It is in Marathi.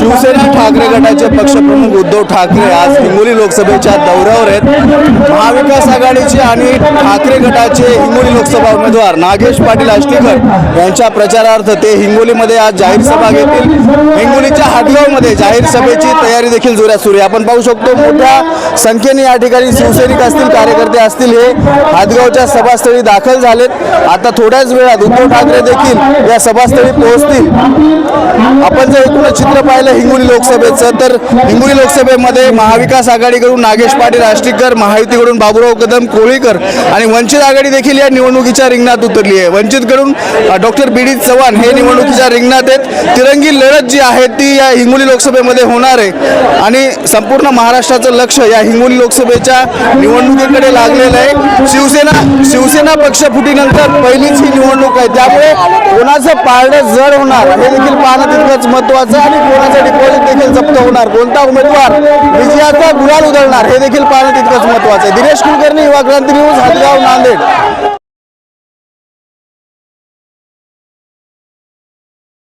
शिवसेना ठाकरे गटाचे पक्षप्रमुख उद्धव ठाकरे आज हिंगोली लोकसभेच्या दौऱ्यावर आहेत. महाविकास आघाडीचे आणि ठाकरे गटाचे हिंगोली लोकसभा उमेदवार नागेश पाटील आष्टीकर यांच्या प्रचारार्थ ते हिंगोलीमध्ये आज जाहीर सभा घेतील. हिंगोलीच्या हाटगावमध्ये जाहीर सभेची तयारी देखील जोरात सुरू आहे. आपण पाहू शकतो मोठ्या संख्येने या ठिकाणी शिवसैनिक असतील कार्यकर्ते असतील हे हातगावच्या सभास्थळी दाखल झालेत. आता थोड्याच वेळात उद्धव ठाकरे देखील या सभास्थळी पोहोचतील. आपण जर एकूणच चित्र पाहिलं हिंगोली लोकसभेचं तर हिंगोली लोकसभेमध्ये महाविकास आघाडीकडून नागेश पाटील आष्टीकर महायुतीकडून बाबुराव कदम कोळीकर आणि वंचित आघाडी देखील या निवडणुकीच्या रिंगणात उतरली आहे. वंचितकडून डॉक्टर बी डी चव्हाण हे निवडणुकीच्या रिंगणात आहेत. तिरंगी लढत जी आहे ती या हिंगोली लोकसभेमध्ये होणार आहे. आणि संपूर्ण महाराष्ट्राचं लक्ष या हिंगोली लोकसभेच्या निवडणुकीकडे लागलेलं आहे. शिवसेना शिवसेना पक्षफुटीनंतर पहिलीच ही निवडणूक आहे. त्यामुळे कोणाचं पारडं जड होणार हे देखील पाहणं तितकंच महत्त्वाचं आहे आणि कोणाचं लाखाचं डिपॉझिट देखील जप्त होणार. कोणता उमेदवार विजयाचा गुलाल उधळणार हे देखील पाहणं तितकंच महत्वाचं आहे. दिनेश कुलकर्णी युवा क्रांती न्यूज हदगाव नांदेड.